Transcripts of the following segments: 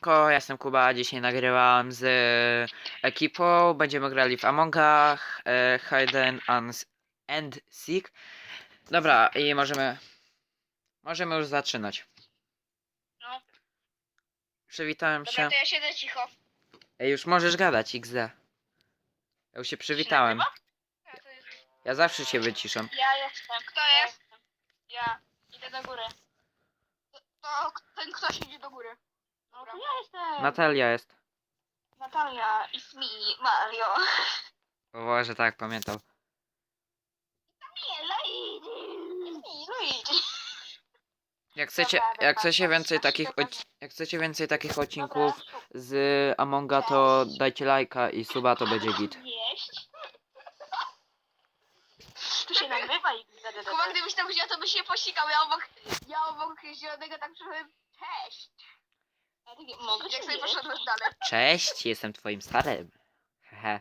Ko, ja jestem Kuba, dzisiaj nagrywam z ekipą, będziemy grali w Among Us, e, Hide and, Seek. Dobra, i możemy, możemy już zaczynać. No. Przywitałem się. Dobra, to ja siedzę cicho. Ej, już możesz gadać, XD. Ja już się przywitałem. Ja, to jest... Ja zawsze się wyciszam. ja jestem. Kto jest? Ja. Idę do góry. To, to ten ktoś idzie do góry. No, ja jestem. Natalia jest. Natalia, it's me, Mario. O Boże, tak, pamiętam. Nie, Luigi. It's me, Luigi. Jak chcecie, Dobra, jak chcecie dobra, więcej dobra, takich, dobra. jak chcecie więcej takich odcinków z Amonga, to dajcie lajka i suba, to będzie git. Jeść. Tu się nagrywa i... Kuba, gdybyś tam wziął, to byś się posikał. Ja obok, ja obok zielonego tak przyszedłem. Cześć. Mogę Jak sobie poszedłeś dalej. Cześć, jestem twoim starym. Hehe.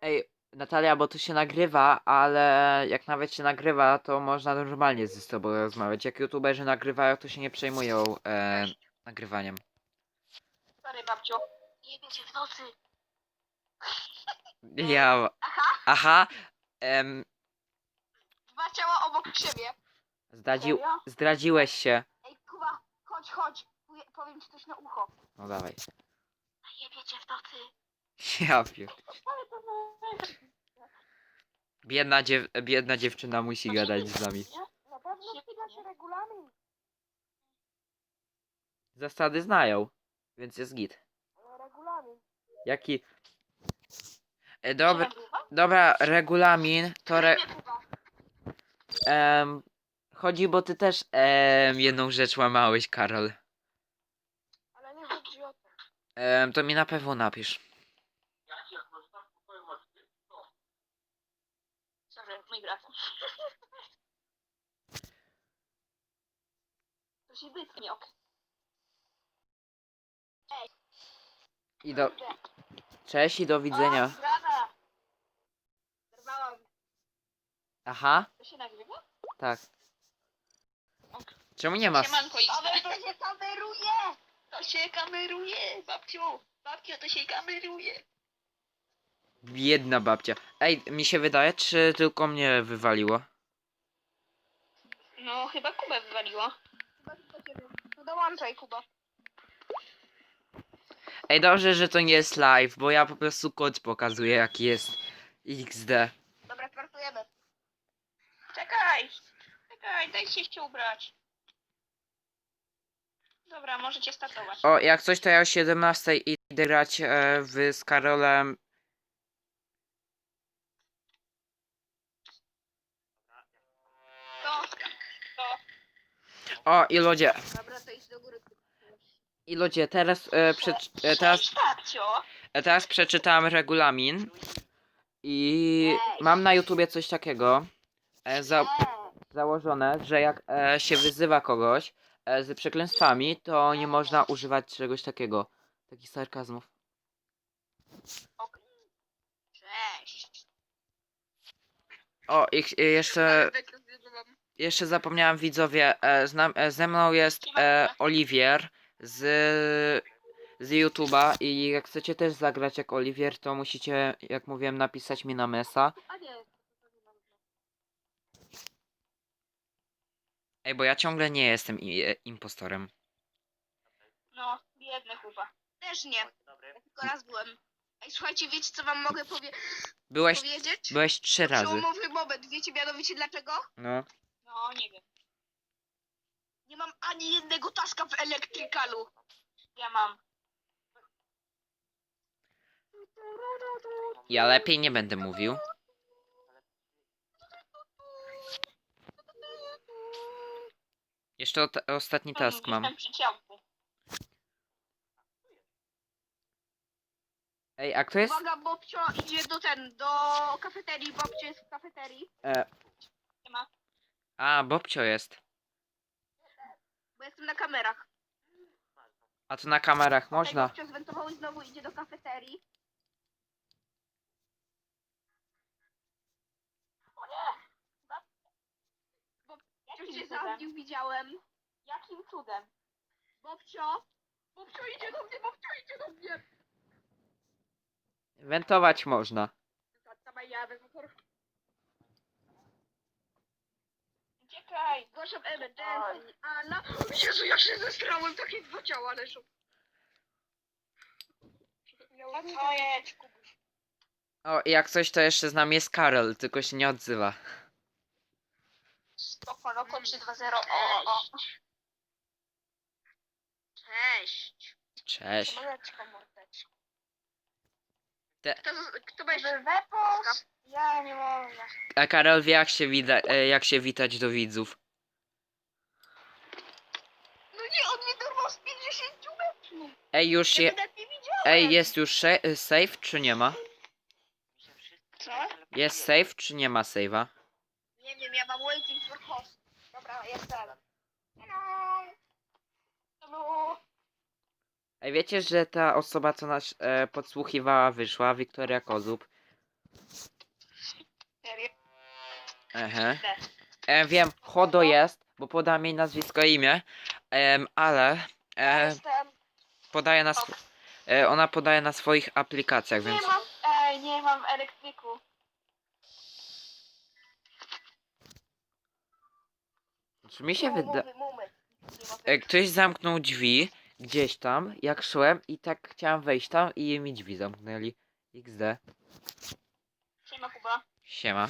Ej, Natalia, bo tu się nagrywa, ale jak nawet się nagrywa, to można normalnie ze sobą rozmawiać. Jak youtuberzy nagrywają, to się nie przejmują e, nagrywaniem. Sorry, babciu. Jebie cię w nocy. Ja. Aha. Aha. Em, Dwa ciała obok siebie. zdradził, Serio? zdradziłeś się. Ej, Kuba, chodź, chodź. Powie- Powiem ci coś na ucho. No dawaj. Jebie cię w nocy. Ja pier... Biedna, dziew... biedna dziewczyna musi gadać z nami. Na pewno się regulamin. Zasady znają, więc jest git. Regulamin. Jaki... E, dobra, dobra, regulamin to re... Em, chodzi, bo ty też em, jedną rzecz łamałeś, Karol. Ale nie chodzi o to. Em, to mi na pewno napisz. Sorry, brat. To się wytnie, ok. I do... Cześć i do widzenia. O. Zerwałam. Aha, To się nagrywa? tak. Czemu nie ma... Siemanko, Ale to się kameruje! To się kameruje, babciu. Babciu, to się kameruje. Biedna babcia. Ej, mi się wydaje, czy tylko mnie wywaliło? No, chyba Kubę wywaliło. Chyba tylko ciebie. No dołączaj, Kuba. Ej, dobrze, że to nie jest live, bo ja po prostu kod pokazuję, jaki jest XD. Dobra, startujemy. Czekaj! Czekaj, daj się jeszcze ubrać. Dobra, możecie startować. O, jak coś, to ja o 17 idę grać e, w, z Karolem. To, to. O, i ludzie, Dobra, to idź do góry. i ludzie, teraz, e, przeczy, e, teraz, Cześć, e, teraz przeczytałem regulamin i mam na YouTubie coś takiego e, za, założone, że jak e, się wyzywa kogoś e, z przekleństwami, to nie można używać czegoś takiego. Takich sarkazmów. Cześć! O, i, i jeszcze, jeszcze zapomniałem widzowie, e, znam, e, ze mną jest e, Oliwier z, z YouTube'a i jak chcecie też zagrać jak Oliwier, to musicie, jak mówiłem, napisać mi na mesa. A nie. Ej, bo ja ciągle nie jestem i, e, impostorem. No, biedny Kuba. Też nie. Ja tylko raz byłem. Ej, słuchajcie, wiecie co wam mogę powie Byłeś, powiedzieć? byłeś trzy razy. Przełomowy moment. Wiecie mianowicie dlaczego? No. No, nie wiem. Nie mam ani jednego taska w elektrykalu. Ja mam. Ja lepiej nie będę mówił. Jeszcze ot- ostatni task mam. Jestem przy ciałku. Ej, a kto jest? Uwaga, Bobcio idzie do ten, do kafeterii. Bobcio jest w kafeterii. E, Nie ma. a, Bobcio jest. Bo jestem na kamerach. A to na kamerach Tutaj można. Bobcio zwentował i znowu idzie do kafeterii. O nie! Zabił, widziałem. Jakim cudem? Bobcio, Bobcio idzie do mnie, Bobcio idzie do mnie. Wentować można. Dawaj, ja wezmę por... Uciekaj. Zgłaszam emergency. Anna. Jezu, ja się zestrałem, takie dwa ciała leżą. To jest, Kubuś. O, i jak coś to jeszcze z nami jest Karol, tylko się nie odzywa. Spoko, Roko 320. O, o. Cześć. Cześć. Mordeczko, mordeczko. Te- Kto, kto będzie? Wepos? Ja nie mogę. A Karol wie jak się, wida- e, jak się witać do widzów. No nie, on mnie dorwał z 50 metrów. Ej, już Ja je... nawet nie widziałem. Ej, jest już sze- e, save czy nie ma? Co? Jest save czy nie ma save'a? Nie wiem, ja mam waiting Dobra, jestem. Hello. Hello. Ej, wiecie, że ta osoba, co nas e, podsłuchiwała, wyszła? Wiktoria Kozub. Serio? Ehe. E, wiem, Chodo jest, bo podam jej nazwisko i imię, em, ale e, Jestem. podaje na sw- e, ona podaje na swoich aplikacjach, więc Nie mam, ej, nie mam elektryku. Czy mi się wyda... E, ktoś zamknął drzwi gdzieś tam, jak szłem i tak chciałem wejść tam i mi drzwi zamknęli. XD. Siema, Kuba. Siema.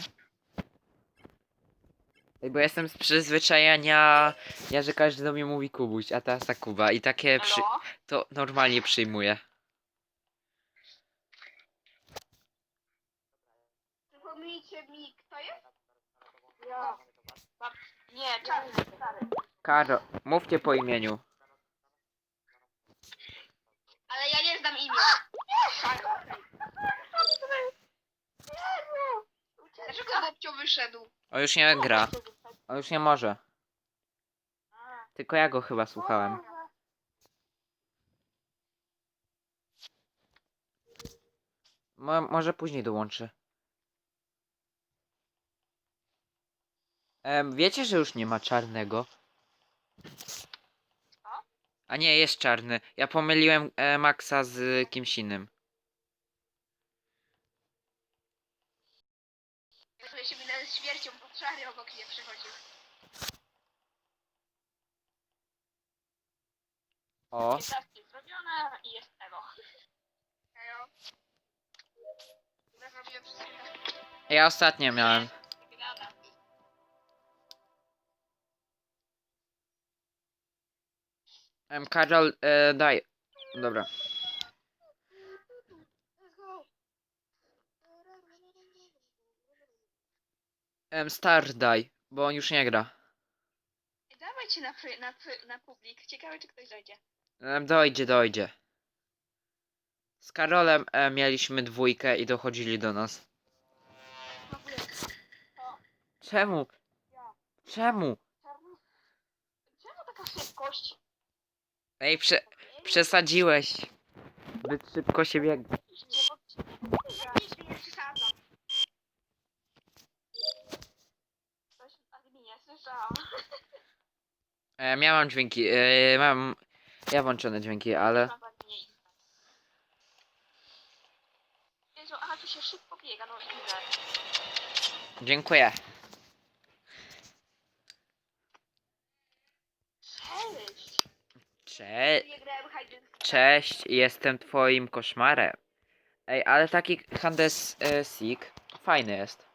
Ej, Bo jestem z przyzwyczajenia, ja, że każdy do mnie mówi Kubuś, a teraz ta Kuba i takie przy... Halo? to normalnie przyjmuję. Przypomnijcie mi, kto jest? Ja. Nie, czarny, stary. Karo, mówcie po imieniu. Ale ja nie znam imienia. Dlaczego Bobcio wyszedł? O, już nie gra. O, już nie może. Tylko ja go chyba słuchałem. Mo może później dołączy. Em, wiecie, że już nie ma czarnego? A nie, jest czarny. Ja pomyliłem e, Maxa z kimś innym. Się śmiercią, bo czary obok mnie przechodził. O, i jest. Ja zrobiłem wszystko. ja ostatnio miałem. Em, Karol, e, daj. Dobra. Em, Star daj, bo on już nie gra. Dawajcie na, pry- na, pry- na publik. Ciekawe, czy ktoś dojdzie. Em, dojdzie, dojdzie. Z Karolem e, mieliśmy dwójkę i dochodzili do nas. Czemu? Czemu? Czarny? Czemu taka szybkość? Ej, prze przesadziłeś. Zbyt szybko się biegnie. E, miałam dźwięki, e, mam... Ja włączone dźwięki, ale... Mam. Jezu, aha, tu się szybko biega, no ile. Dziękuję. Cze. Cześć, jestem twoim koszmarem. Ej, ale taki Handes e, Seek fajny jest.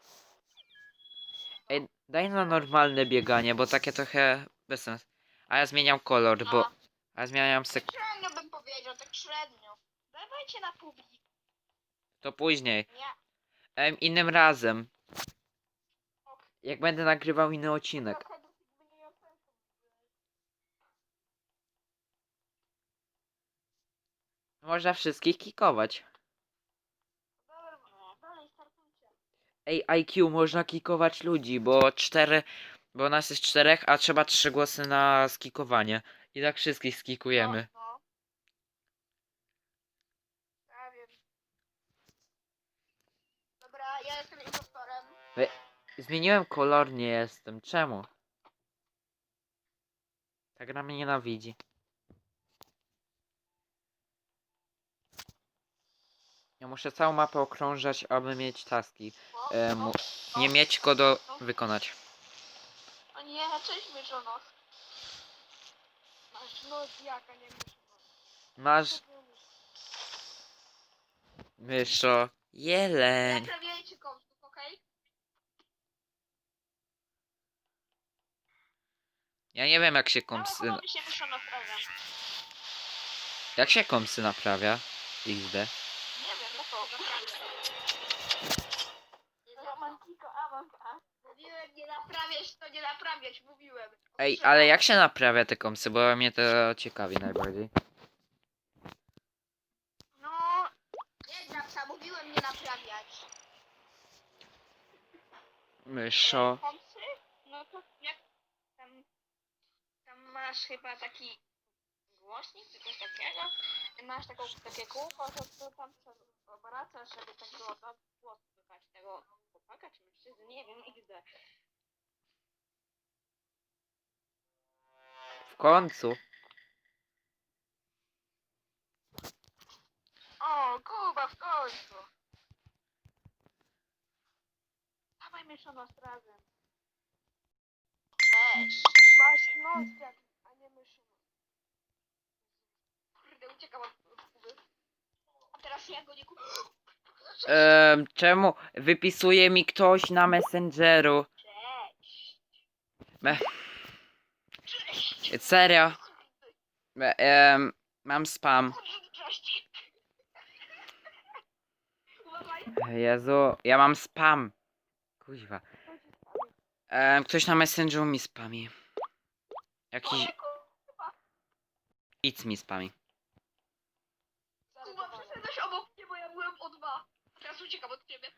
Ej, daj na normalne bieganie, bo takie trochę bez sensu. A ja zmieniam kolor, bo... No. A ja zmieniam sek... Średnio bym powiedział, tak średnio. Dawajcie na publik. To później. Nie. Em, innym razem. Jak będę nagrywał inny odcinek. Można wszystkich kikować. Ej, IQ można kikować ludzi, bo cztery... Bo nas jest czterech, a trzeba trzy głosy na skikowanie. I tak wszystkich skikujemy. No, no. Ja wiem. Dobra, ja jestem impostorem. Zmieniłem kolor, nie jestem. Czemu? Ta gra mnie nienawidzi. Ja muszę całą mapę okrążać, aby mieć taski. E, mu, nie mieć go do wykonać. O nie, cześć myszonos. Masz nos jaka, nie myszonos. Masz, myszo, jeleń. Kątów, okej? Ja nie wiem jak się kompsy... Ale się myszonos razem. Jak się kompsy naprawia? XD. Nie wiem, no to Romantico Among Us. Mówiłem nie naprawiać, to nie naprawiać, mówiłem. Ej, ale jak się naprawia te kompsy, bo mnie to ciekawi najbardziej. No, nie napsa, mówiłem nie naprawiać. Myszo. Pomsy? No to jak tam, tam masz chyba taki głośnik czy coś takiego. I masz taką, takie kółko, to, to tam obracasz, żeby tak było do głosu słychać tego chłopaka czy mężczyzny, nie wiem, XD. W końcu. O, Kuba w końcu. Dawaj myszonos razem. Cześć. Masz nos jakiś, a nie myszonos. Kurde, uciekam od Kuby. A teraz ja go nie kupię. Czemu wypisuje mi ktoś na Messengeru? Cześć. Me, Cześć. serio? E, em, mam spam. Cześć. Uważaj. Jezu, ja mam spam. Kuźwa. Em, ktoś na Messengeru mi spami. Jakiś... Idź mi spami. Przeszedłeś obok mnie, bo ja byłem o dwa. Teraz uciekam od ciebie.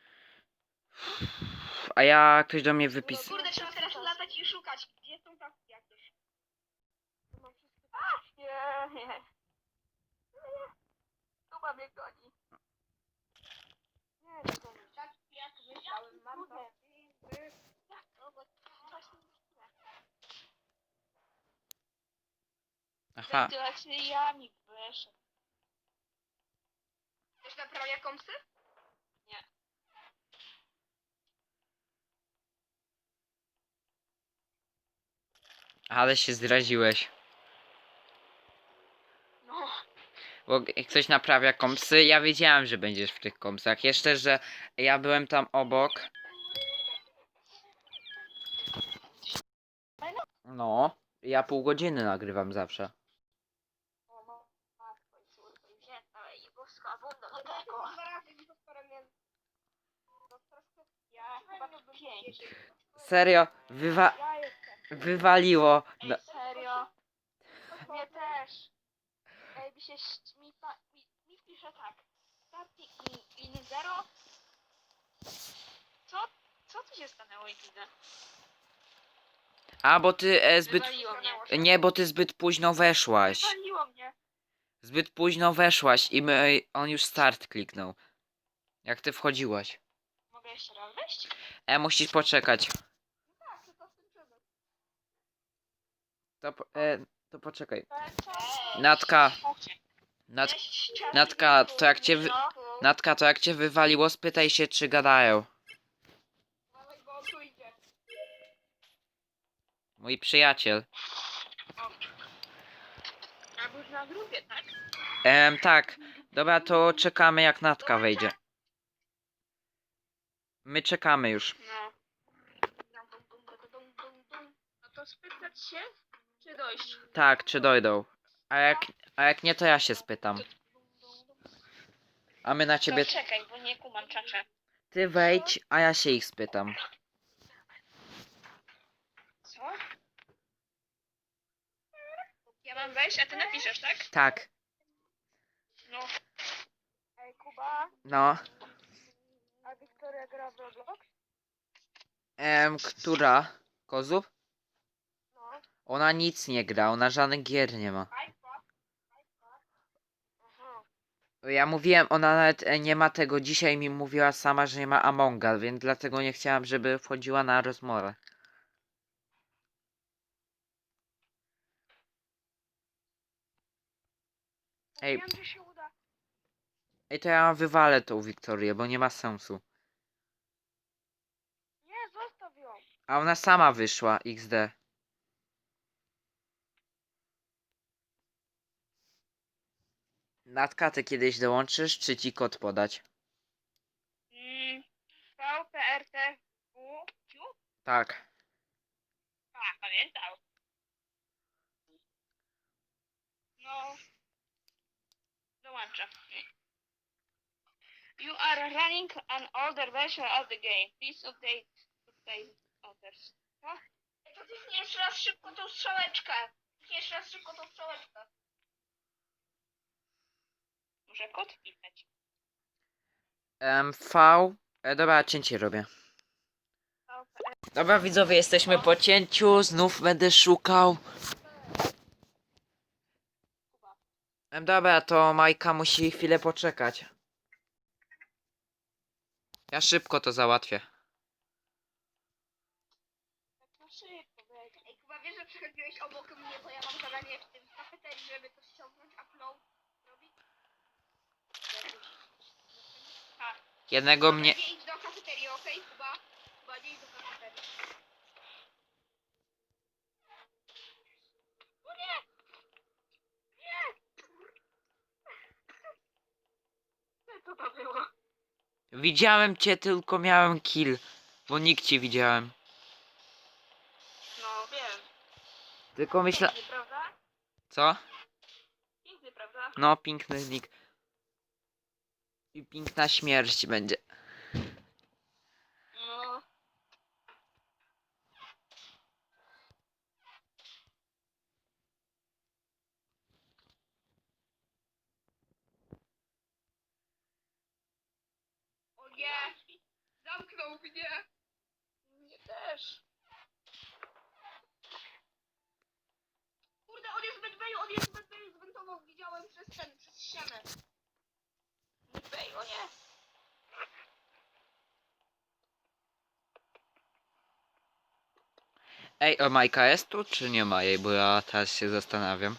A ja ktoś do mnie wypis... Kurde, trzeba teraz latać i szukać. Gdzie są taski jakieś? A, nie, nie. Nie. Kuba mnie goni. Nie, nie goni. Tak jak myślałem, mam to. No, bo właśnie Aha. Wentylacjami wyszedł. Naprawia komsy? Nie. Ale się zdradziłeś. No. Bo jak ktoś naprawia kompsy, ja wiedziałem, że będziesz w tych kompsach. Jeszcze, że ja byłem tam obok. No, ja pół godziny nagrywam zawsze. O, no, matko i córko i wzięta i boska wunda do tego. Dwa razy impostorem jest. No troszkę... Ja chyba pięć. Serio, wywa Ja jestem. wywaliło. No, Ej, serio? Mnie też. Ej, mi się... ś- Mi, pa, mi, mi pisze tak. Starting in, in zero. Co? Co tu się stanęło i widzę? a, bo ty e, zbyt... Wywaliło mnie. Nie, bo ty zbyt późno weszłaś. Wywaliło mnie. Zbyt późno weszłaś i my, on już start kliknął. Jak ty wchodziłaś. Mogę jeszcze raz wejść? E, musisz poczekać. To e, to poczekaj. Natka, Nat, Natka, to jak cię wy-. Natka, to jak cię wywaliło, spytaj się, czy gadają. Mój przyjaciel. A na grupie, tak? Tak. Dobra, to czekamy jak Natka wejdzie. My czekamy już. No. No to spytać się, czy dojść? Tak, czy dojdą. A jak, a jak nie, to ja się spytam. A my na ciebie... To czekaj, bo nie kumam czacze. Ty wejdź, a ja się ich spytam. Co? Ja mam wejść, a ty napiszesz, tak? Tak. No. Ej, Kuba, No. A Wiktoria gra w Roblox? Em, która? Kozub? No. Ona nic nie gra, ona żadnych gier nie ma. Aha. Ja mówiłem, ona nawet e, nie ma tego. Dzisiaj mi mówiła sama, że nie ma Amonga, więc dlatego nie chciałam, żeby wchodziła na rozmowę. Ej. Wiem, że się uda. Ej, to ja wywalę tą Wiktorię, bo nie ma sensu. A ona sama wyszła, XD. Natka, ty kiedyś dołączysz, czy ci kod podać? Mm. Tak. A, pamiętał. No. Dołączę. You are running an older version of the game. Please update update others. Co? Ej, to kliknij jeszcze raz szybko tą strzałeczkę. Jeszcze raz szybko tą strzałeczkę. Muszę kod wpisać. M, V. E, dobra, cięcie robię. Dobra, widzowie, jesteśmy po cięciu. Znów będę szukał. Em, dobra, to Majka musi chwilę poczekać. Ja szybko to załatwię. Tak na szybko, weź. Ej, Kuba, wiesz, że przechodziłeś obok mnie, bo ja mam zadanie w tym kafeterii, żeby coś ściągnąć, upload robić? A, Jednego mnie... nie idź do kafeterii, okej, Kuba? Kuba, nie idź do kafeterii. O nie! Nie! Co to było? Widziałem cię, tylko miałem kill. Bo nikt cię widziałem. No, wiem. Tylko myślę... Piękny, prawda? Co? Piękny, prawda? No, piękny nick. I piękna śmierć będzie. No. Zamknął też. Kurde, on jest on jest widziałem przez ten, przez ścianę. Medbay, o nie! Ej, o Majka jest tu, czy nie ma jej? Bo ja teraz się zastanawiam.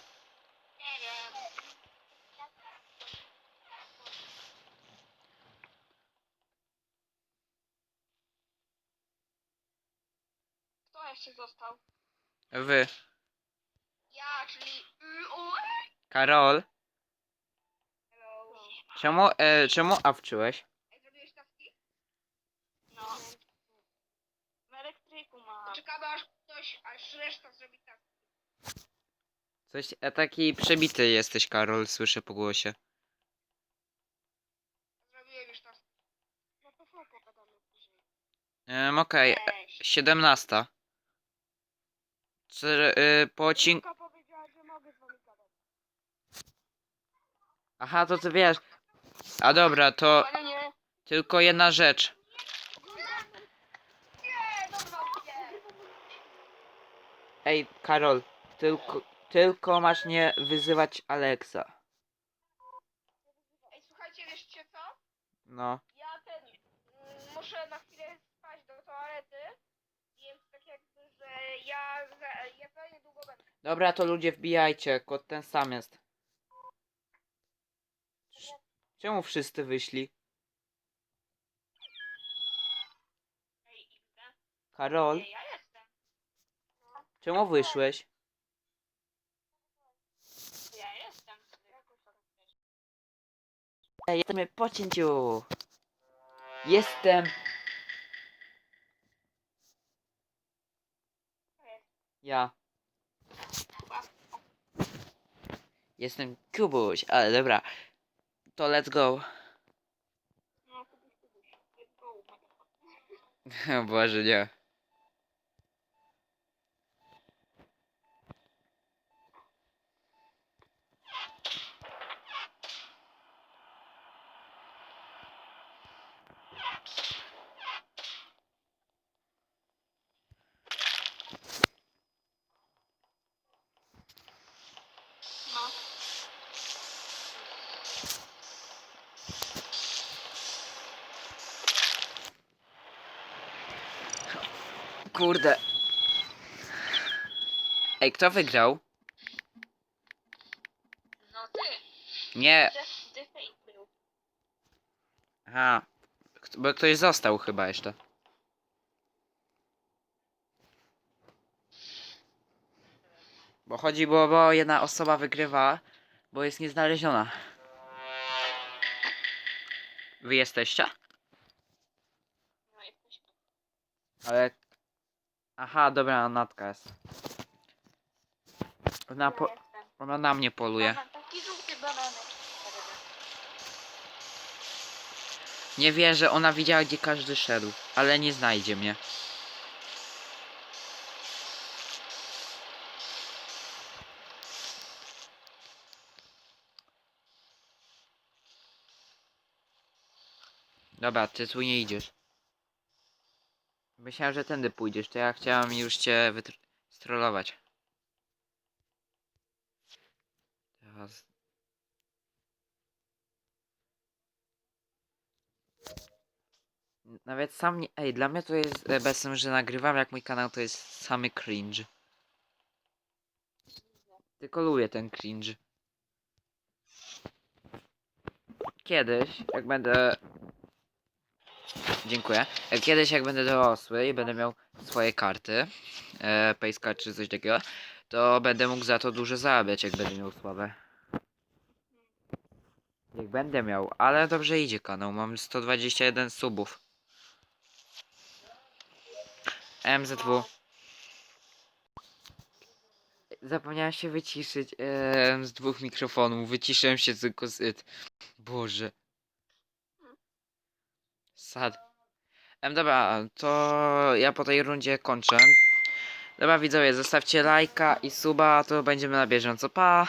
Kto jeszcze został? Wy. Ja, czyli... O, Karol, Hello. czemu, e, czemu awczyłeś? Ej, zrobiłeś taski? No. W elektryku mam. Czekamy aż ktoś, aż reszta zrobi taski. Coś, e, taki przebity jesteś, Karol, słyszę po głosie. Zrobiłem już taski. No to co pogadamy później. Em, okej, Cześć. 17. Czy, y, po odcinku... Julka powiedziała, że mogę z wami gadać. Aha, to ty wiesz. A dobra, to Ale nie. tylko jedna rzecz. Nie, dobra, nie. Ej, Karol, tylko, tylko masz nie wyzywać Alexa. Ej, słuchajcie, wiecie co? No. Ja ten, mm, muszę na chwilę spać do toalety, więc tak jakby, że ja, za, ja za niedługo będę. Dobra, to ludzie wbijajcie, kod ten sam jest. Czemu wszyscy wyszli? Ej, XD. Karol, Nie, ja. Czemu wyszłeś? Ja jestem. Ej, jestem po cięciu. Jestem. Ja. Jestem Kubuś, ale dobra. To let's go. No, Boże, nie. Kurde. Ej, kto wygrał? No ty. Nie. Aha. Bo ktoś został chyba jeszcze. Bo chodzi, bo, bo jedna osoba wygrywa, bo jest nieznaleziona. Wy jesteście? No. Ale... Aha, dobra, Natka jest. Ona, po... Ona na mnie poluje. Mam taki żółty bananek. Nie wierzę, ona widziała gdzie każdy szedł, ale nie znajdzie mnie. Dobra, ty tu nie idziesz. Myślałem, że tędy pójdziesz, to ja chciałam już cię wystrolować. Teraz... Nawet sam nie... Ej, dla mnie to jest e, bez sensu, że nagrywam jak mój kanał to jest samy cringe. Tylko lubię ten cringe. Kiedyś, jak będę... Dziękuję. E, Kiedyś jak będę dorosły i będę miał swoje karty, e, Payska czy coś takiego, to będę mógł za to dużo zarabiać, jak będę miał sławę. Jak będę miał, ale dobrze idzie kanał, mam 121 subów. MZW. Zapomniałem się wyciszyć em, z dwóch mikrofonów. Wyciszyłem się tylko z it. Boże. Sad. Em, dobra, to ja po tej rundzie kończę. Dobra widzowie, zostawcie lajka i suba, to będziemy na bieżąco. Pa!